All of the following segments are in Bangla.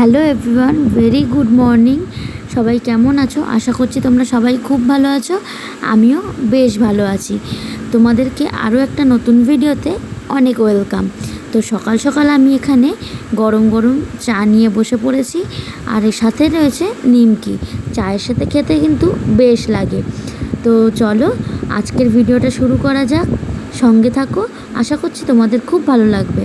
Hello everyone very good morning সবাই কেমন আছো? আশা করছি তোমরা সবাই খুব ভালো আছো। আমিও বেশ ভালো আছি। তোমাদেরকে আরও একটা নতুন ভিডিওতে অনেক ওয়েলকাম তো সকাল সকাল আমি এখানে গরম গরম চা নিয়ে বসে পড়েছি। আর এর সাথে রয়েছে নিমকি। চায়ের সাথে খেতে কিন্তু বেশ লাগে। তো চলো, আজকের ভিডিওটা শুরু করা যাক। সঙ্গে থাকো। আশা করছি তোমাদের খুব ভালো লাগবে।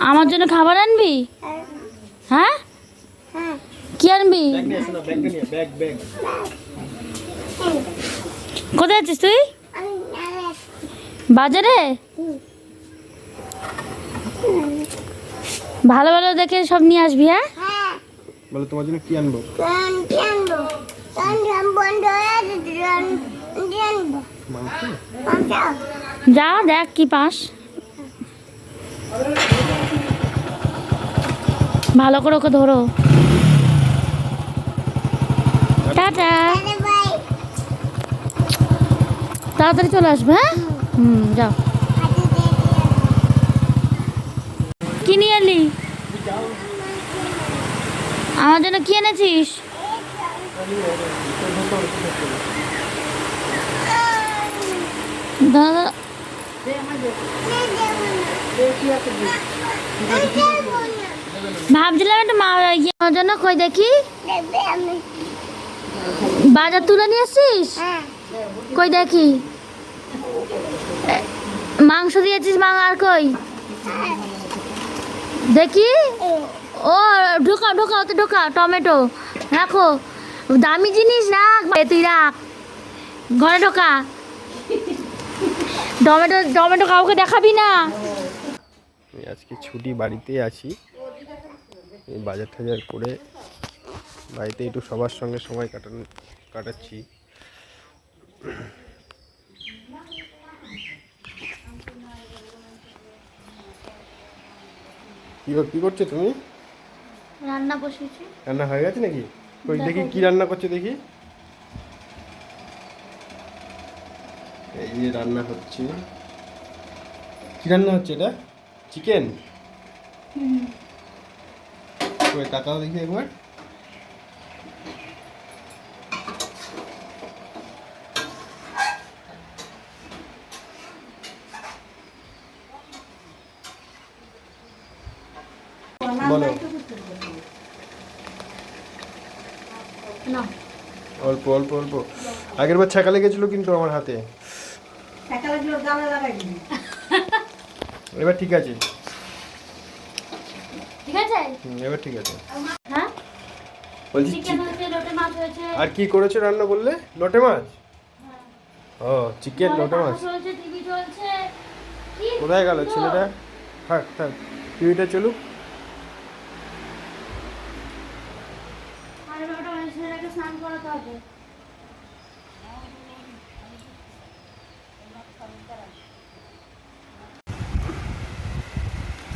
আমার জন্য খাবার আনবি? হ্যাঁ? হ্যাঁ। কি আনবি? কোথায় আছিস তুই? বাজারে ভালো ভালো দেখে সব নিয়ে আসবি হ্যাঁ? হ্যাঁ। বলো তোমার জন্য কি আনব? কি যা দেখ কি পাস। ভালো করে ওকে ধরো। টাটা। তাড়াতাড়ি চলে আসবে হ্যাঁ? হুম, যাও। কি নিয়ে এলি? আমার জন্য কি এনেছিস? দাদা ভাবছিলাম একটু মা ইয়ে আমার জন্য কই দেখি। বাজার তুলে নিয়ে এসছিস হ্যাঁ কই দেখি। মাংস দিয়েছিস মা আর কই? দেখি। ও ঢোকা ঢোকা ওতে ঢোকা টমেটো। রাখো। দামি জিনিস রাখ তুই রাখ। ঘরে ঢোকা। টমেটো টমেটো কাউকে দেখাবি না। আমি আজকে ছুটি বাড়িতেই আছি। বাজার টাজার করে বাড়িতে একটু সবার সঙ্গে সময় কাটান কাটাচ্ছি। কি করছ তুমি? রান্না বসেছি। রান্না হয়ে গেছে নাকি? কই দেখি কি রান্না করছ দেখি। এই যে রান্না হচ্ছে। কি রান্না হচ্ছে এটা? চিকেন কই তাকাও দেখি একবার। বলো। অল্প অল্প অল্প। আগের বার ছাকা লেগেছিল কিন্তু আমার হাতে। এবার ঠিক আছে। ঠিক আছে? এবার ঠিক আছে। হ্যাঁ? বলছি আর কি করেছ রান্না বললে? লোটে মাছ? ও চিকেন লোটে মাছ। চলছে টিভি চলছে। কোথায় গেল ছেলেটা? থাক থাক। টিভিটা চলুক। স্নান করাতে হবে।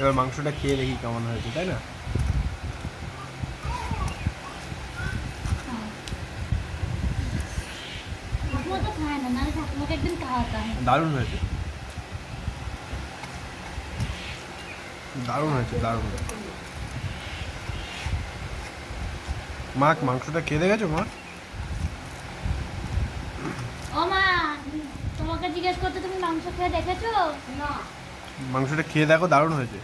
এবার মাংসটা খেয়ে দেখি কেমন হয়েছে তাই না? দারুণ হয়েছে। দারুণ হয়েছে দারুণ মা মাংসটা খেয়ে দেখেছ মা? ও মা তোমাকে জিজ্ঞেস করতে তুমি মাংস খেয়ে দেখেছ? না। মাংসটা খেয়ে দেখো দারুণ হয়েছে।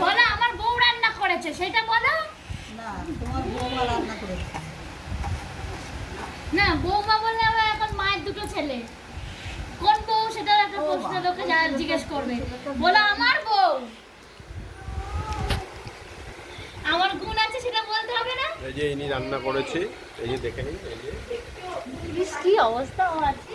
বলো আমার বউ রান্না করেছে সেটা বলো। না বৌমা বললে আমার এখন মায়ের দুটো ছেলে। কোন বউ সেটা একটা প্রশ্ন লোকে যা- জিজ্ঞেস করবে। বলো আমার বউ। আমার গুণ আছে সেটা বলতে হবে না? এই যে ইনি রান্না করেছে এই যে দেখে নিন এই যে। কি অবস্থা ও আছে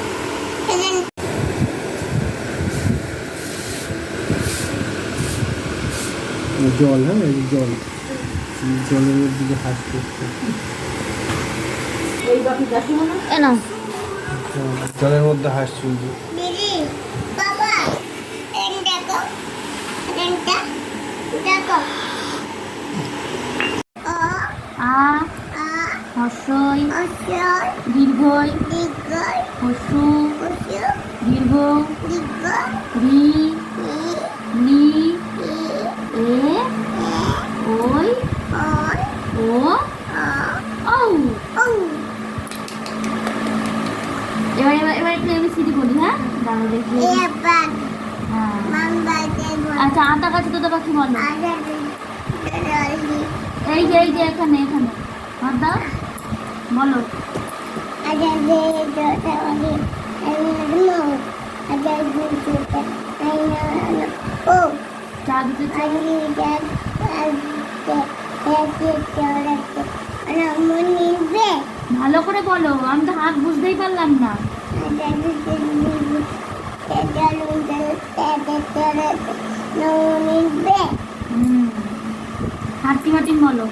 জল হ্যাঁ এই জল। জলের দিকে হাত করছে। জলের মধ্যে হাঁস চলছে দিদি বাবা এন দেখো এনটা দেখো। ও আ আ হর্ষই দীর্ঘই দিগর হর্ষু অসর দীর্ঘ রি ই লি ই এ ওই ওই ও ও ঔ ও এবার এবার এবার একটু এবিসিডি বলি দাঁড়াও দেখি। হ্যাঁ। আচ্ছা আতা গাছে তোতা পাখি বলো? এই যে এই যে এখানে এখানে। দাও বলো। চা দিতে মনি ভালো করে বলো আমি তো হাত বুঝতেই পারলাম না। হাতি মাটিন বলো।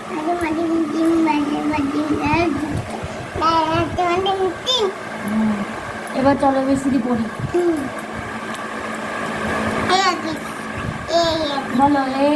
এবার চলো বেশি পড়ি বলো এ